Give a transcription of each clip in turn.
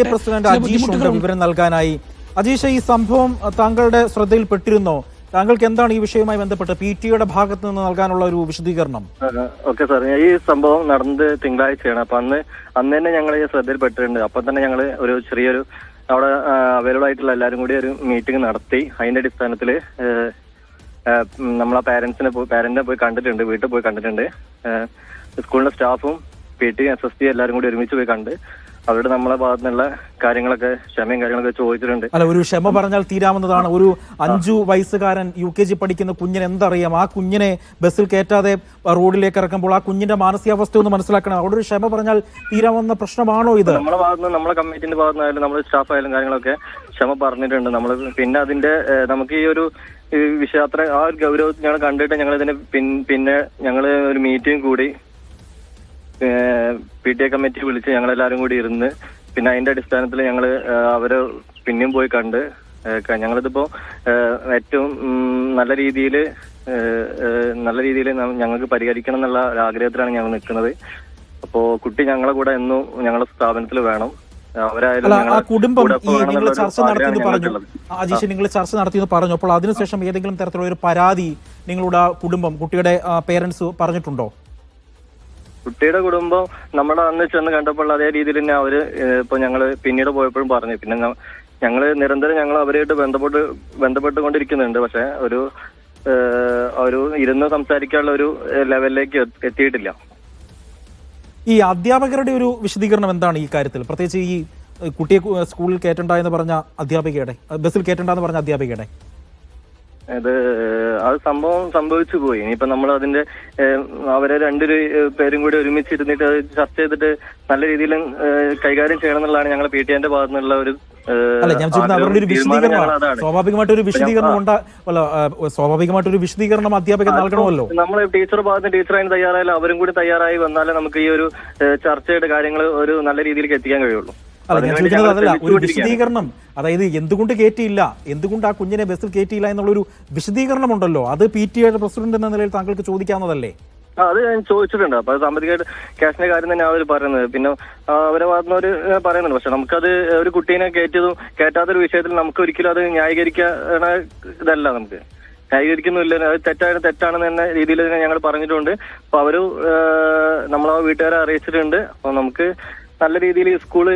A president Ajeesh ഉണ്ട് വിവരം നൽകാനായി. അജീഷ് ഈ സംഭവം താങ്കളുടെ ശ്രദ്ധയിൽപ്പെട്ടിരുന്നോ? താങ്കൾക്ക് എന്താണ് ഈ വിഷയവുമായി ബന്ധപ്പെട്ട് പി ടി യുടെ ഭാഗത്ത് നിന്ന് നൽകാനുള്ള ഒരു വിശദീകരണം? ഓക്കെ സാർ ഈ സംഭവം നടന്നത് തിങ്കളാഴ്ചയാണ്. അപ്പൊ അന്ന് അന്ന് തന്നെ ഞങ്ങൾ ഈ ശ്രദ്ധയിൽപ്പെട്ടിട്ടുണ്ട്. അപ്പൊ തന്നെ ഞങ്ങൾ ഒരു ചെറിയൊരു അവിടെ അവൈലബിൾ ആയിട്ടുള്ള എല്ലാവരും കൂടി ഒരു മീറ്റിംഗ് നടത്തി. അതിന്റെ അടിസ്ഥാനത്തിൽ നമ്മളെ പാരന്റ്സിനെ പോയി പാരന്റിനെ പോയി കണ്ടിട്ടുണ്ട്. വീട്ടിൽ പോയി കണ്ടിട്ടുണ്ട്. സ്കൂളിന്റെ സ്കൂളിലെ സ്റ്റാഫും P T S S T എല്ലാവരും കൂടി ഒരുമിച്ച് പോയി കണ്ട് അവരുടെ നമ്മളെ ഭാഗത്തു നിന്നുള്ള കാര്യങ്ങളൊക്കെ ക്ഷമയും കാര്യങ്ങളൊക്കെ ചോദിച്ചിട്ടുണ്ട്. അല്ല ഒരു ക്ഷമ പറഞ്ഞാൽ തീരാവുന്നതാണ്. ഒരു അഞ്ചു വയസ്സുകാരൻ യു കെ ജി പഠിക്കുന്ന കുഞ്ഞിന് എന്തറിയാം? ആ കുഞ്ഞിനെ ബസ്സിൽ കയറ്റാതെ റോഡിലേക്ക് ഇറക്കുമ്പോൾ ആ കുഞ്ഞിന്റെ മാനസികാവസ്ഥ ഒന്ന് മനസ്സിലാക്കണം. അവിടെ ഒരു ക്ഷമ പറഞ്ഞാൽ തീരാവുന്ന പ്രശ്നമാണോ ഇത്? നമ്മളെ ഭാഗത്തുനിന്ന് നമ്മളെ കമ്മിറ്റിന്റെ ഭാഗത്തുനിന്നായാലും നമ്മുടെ സ്റ്റാഫ് ആയാലും കാര്യങ്ങളൊക്കെ ക്ഷമ പറഞ്ഞിട്ടുണ്ട്. നമ്മൾ പിന്നെ അതിന്റെ നമുക്ക് ഈ ഒരു വിഷയാത്ര ആ ഒരു ഗൗരവത്തിൽ ഞങ്ങൾ കണ്ടിട്ട് ഞങ്ങൾ ഇതിന് പിന്നെ ഞങ്ങൾ ഒരു മീറ്റിംഗ് കൂടി പി ടി എ കമ്മിറ്റി വിളിച്ച് ഞങ്ങളെല്ലാവരും കൂടി ഇരുന്ന് പിന്നെ അതിന്റെ അടിസ്ഥാനത്തിൽ ഞങ്ങൾ അവരെ പിന്നെയും പോയി കണ്ട് ഞങ്ങളിതിപ്പോ ഏറ്റവും നല്ല രീതിയിൽ നല്ല രീതിയിൽ ഞങ്ങൾക്ക് പരിഹരിക്കണം എന്നുള്ള ഒരു ആഗ്രഹത്തിലാണ് ഞങ്ങൾ നിൽക്കുന്നത്. അപ്പോ കുട്ടി ഞങ്ങളെ കൂടെ എന്നും ഞങ്ങളുടെ സ്ഥാപനത്തിൽ വേണം. അവരായാലും അല്ല ആ കുടുംബം ഈ നിങ്ങൾ ചർച്ച നടത്തിയെന്ന് പറഞ്ഞു. അജീഷ് നിങ്ങൾ ചർച്ച നടത്തിയെന്ന് പറഞ്ഞു. അപ്പോൾ അതിനുശേഷം ഏതെങ്കിലും തരത്തിലുള്ള ഒരു പരാതി നിങ്ങളുടെ കുടുംബം കുട്ടിയുടെ പേരൻസ് പറഞ്ഞിട്ടുണ്ടോ? കുട്ടിയുടെ കുടുംബം നമ്മുടെ അന്ന് ചെന്ന് കണ്ടപ്പോൾ അതേ രീതിയിൽ തന്നെ അവർ ഇപ്പൊ ഞങ്ങൾ പിന്നീട് പോയപ്പോഴും പറഞ്ഞു. പിന്നെ ഞങ്ങൾ നിരന്തരം ഞങ്ങൾ അവരായിട്ട് ബന്ധപ്പെട്ട് ബന്ധപ്പെട്ടുകൊണ്ടിരിക്കുന്നുണ്ട്. പക്ഷെ ഒരു ഒരു ഇരുന്ന് സംസാരിക്കാനുള്ള ഒരു ലെവലിലേക്ക് എത്തിയിട്ടില്ല. ഈ അധ്യാപകരുടെ ഒരു വിശദീകരണം എന്താണ് ഈ കാര്യത്തിൽ? പ്രത്യേകിച്ച് ഈ കുട്ടിയെ സ്കൂളിൽ കയറ്റണ്ട എന്ന് പറഞ്ഞ അധ്യാപികയുടെ ബസ്സിൽ കയറ്റണ്ട എന്ന് പറഞ്ഞ അധ്യാപികയുടെ? അത് സംഭവം സംഭവിച്ചു പോയി. ഇനിയിപ്പോ നമ്മൾ അതിന്റെ അവരെ രണ്ടൊരു പേരും കൂടി ഒരുമിച്ച് ഇരുന്നിട്ട് അത് ചർച്ച ചെയ്തിട്ട് നല്ല രീതിയിൽ കൈകാര്യം ചെയ്യണം എന്നുള്ളതാണ് ഞങ്ങൾ പി ടി എന്റെ ഭാഗത്തു നിന്നുള്ള ഒരു അല്ല ഞാൻ ചോദിക്കുന്നത് അവരുടെ ഒരു സ്വാഭാവികമായിട്ട് ഒരു വിശദീകരണം ഉണ്ടാ അല്ല സ്വാഭാവികമായിട്ട് ഒരു വിശദീകരണം അധ്യാപകൻ നൽകണമല്ലോ. നമ്മൾ ടീച്ചർ ഭാഗത്ത് ടീച്ചർ അതിന് തയ്യാറായാലും അവരും കൂടി തയ്യാറായി വന്നാലേ നമുക്ക് ഈ ഒരു ചർച്ചയുടെ കാര്യങ്ങൾ ഒരു നല്ല രീതിയിലേക്ക് എത്തിക്കാൻ കഴിയുള്ളൂ. അല്ല ഞാൻ ചോദിക്കുന്നത് അതല്ല ഒരു വിശദീകരണം. അതായത് എന്തുകൊണ്ട് കയറ്റിയില്ല എന്തുകൊണ്ട് ആ കുഞ്ഞിനെ ബസ്സിൽ കയറ്റിയില്ല എന്നുള്ളൊരു വിശദീകരണം ഉണ്ടല്ലോ അത് പി ടി എയുടെ പ്രസിഡന്റ് എന്ന നിലയിൽ താങ്കൾക്ക് ചോദിക്കാവുന്നതല്ലേ? അത് ഞാൻ ചോദിച്ചിട്ടുണ്ട്. അപ്പൊ സാമ്പത്തികമായിട്ട് ക്യാഷിന്റെ കാര്യം തന്നെ അവർ പറയുന്നത്. പിന്നെ അവരെ ഭാഗത്തുനിന്ന് ഒരു പറയുന്നുണ്ട്. പക്ഷെ നമുക്കത് ഒരു കുട്ടീനെ കയറ്റിയതും കയറ്റാത്തൊരു വിഷയത്തിൽ നമുക്ക് ഒരിക്കലും അത് ന്യായീകരിക്കണ ഇതല്ല നമുക്ക്. ന്യായീകരിക്കുന്നില്ല അത് തെറ്റാണ് തെറ്റാണെന്ന് തന്നെ രീതിയിൽ തന്നെ ഞങ്ങൾ പറഞ്ഞിട്ടുണ്ട്. അപ്പൊ അവർ നമ്മളെ വീട്ടുകാരെ അറിയിച്ചിട്ടുണ്ട്. അപ്പൊ നമുക്ക് നല്ല രീതിയിൽ സ്കൂൾ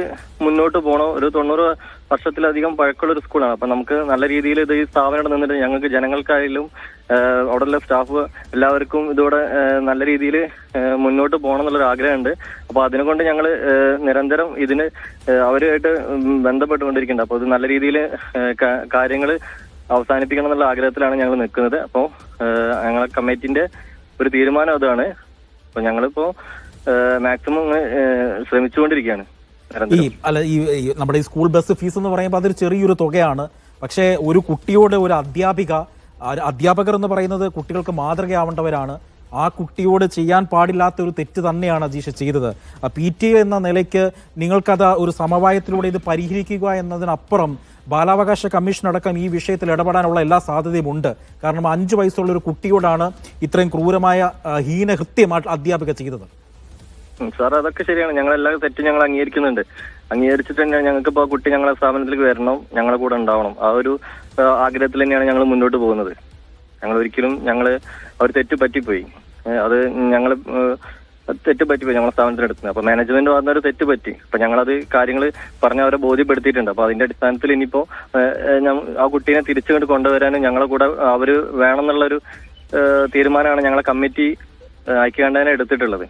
മുന്നോട്ട് പോകണം ഒരു തൊണ്ണൂറ് വർഷത്തിലധികം പഴക്കമുള്ള ഒരു സ്കൂളാണ് അപ്പൊ നമുക്ക് നല്ല രീതിയിൽ ഇത് ഈ സ്ഥാപനം നിന്നിട്ട് ഞങ്ങൾക്ക് ജനങ്ങൾക്കായാലും അവിടെയുള്ള സ്റ്റാഫ് എല്ലാവർക്കും ഇതോടെ നല്ല രീതിയിൽ മുന്നോട്ട് പോകണം എന്നുള്ളൊരു ആഗ്രഹമുണ്ട്. അപ്പൊ അതിനെ കൊണ്ട് ഞങ്ങൾ നിരന്തരം ഇതിന് അവരുമായിട്ട് ബന്ധപ്പെട്ടുകൊണ്ടിരിക്കുന്നുണ്ട്. അപ്പൊ ഇത് നല്ല രീതിയിൽ കാര്യങ്ങൾ അവസാനിപ്പിക്കണം എന്നുള്ള ആഗ്രഹത്തിലാണ് ഞങ്ങൾ നിൽക്കുന്നത്. അപ്പോൾ ഞങ്ങളെ കമ്മിറ്റിന്റെ ഒരു തീരുമാനം അതാണ്. അപ്പൊ ഞങ്ങളിപ്പോ മാക്സിമം ശ്രമിച്ചുകൊണ്ടിരിക്കുകയാണ് ഈ അല്ല ഈ നമ്മുടെ ഈ സ്കൂൾ ബസ് ഫീസ് എന്ന് പറയുമ്പോൾ അതൊരു ചെറിയൊരു തുകയാണ്. പക്ഷേ ഒരു കുട്ടിയോട് ഒരു അധ്യാപിക അധ്യാപകർ എന്ന് പറയുന്നത് കുട്ടികൾക്ക് മാതൃകയാവേണ്ടവരാണ്. ആ കുട്ടിയോട് ചെയ്യാൻ പാടില്ലാത്ത ഒരു തെറ്റ് തന്നെയാണ് അജീഷ് ചെയ്തത്. പി ടി എ എന്ന നിലയ്ക്ക് നിങ്ങൾക്കത് ഒരു സമവായത്തിലൂടെ ഇത് പരിഹരിക്കുക എന്നതിനപ്പുറം ബാലാവകാശ കമ്മീഷൻ അടക്കം ഈ വിഷയത്തിൽ ഇടപെടാനുള്ള എല്ലാ സാധ്യതയും ഉണ്ട്. കാരണം അഞ്ച് വയസ്സുള്ള ഒരു കുട്ടിയോടാണ് ഇത്രയും ക്രൂരമായ ഹീനഹൃത്യമായിട്ട് ഹീനഹൃത്യം അധ്യാപിക ചെയ്തത്. സാർ അതൊക്കെ ശരിയാണ്. ഞങ്ങൾ എല്ലാ തെറ്റും ഞങ്ങൾ അംഗീകരിക്കുന്നുണ്ട്. അംഗീകരിച്ചിട്ട് തന്നെ ഞങ്ങൾക്ക് ഇപ്പോൾ കുട്ടി ഞങ്ങളെ സ്ഥാപനത്തിലേക്ക് വരണം ഞങ്ങളെ കൂടെ ഉണ്ടാവണം. ആ ഒരു ആഗ്രഹത്തിൽ തന്നെയാണ് ഞങ്ങൾ മുന്നോട്ട് പോകുന്നത്. ഞങ്ങൾ ഒരിക്കലും ഞങ്ങൾ അവർ തെറ്റ് പറ്റിപ്പോയി. അത് ഞങ്ങൾ തെറ്റ് പറ്റിപ്പോയി ഞങ്ങളെ സ്ഥാപനത്തിനടുത്ത് അപ്പൊ മാനേജ്മെന്റ് പറഞ്ഞ ഒരു തെറ്റ് പറ്റി. അപ്പൊ ഞങ്ങളത് കാര്യങ്ങൾ പറഞ്ഞ് അവരെ ബോധ്യപ്പെടുത്തിയിട്ടുണ്ട്. അപ്പൊ അതിന്റെ അടിസ്ഥാനത്തിൽ ഇനിയിപ്പോ ആ കുട്ടീനെ തിരിച്ചുകൊണ്ട് കൊണ്ടുവരാനും ഞങ്ങളെ കൂടെ അവർ വേണമെന്നുള്ളൊരു തീരുമാനമാണ് ഞങ്ങളെ കമ്മിറ്റി ഐക്യകണ്ഠേന എടുത്തിട്ടുള്ളത്.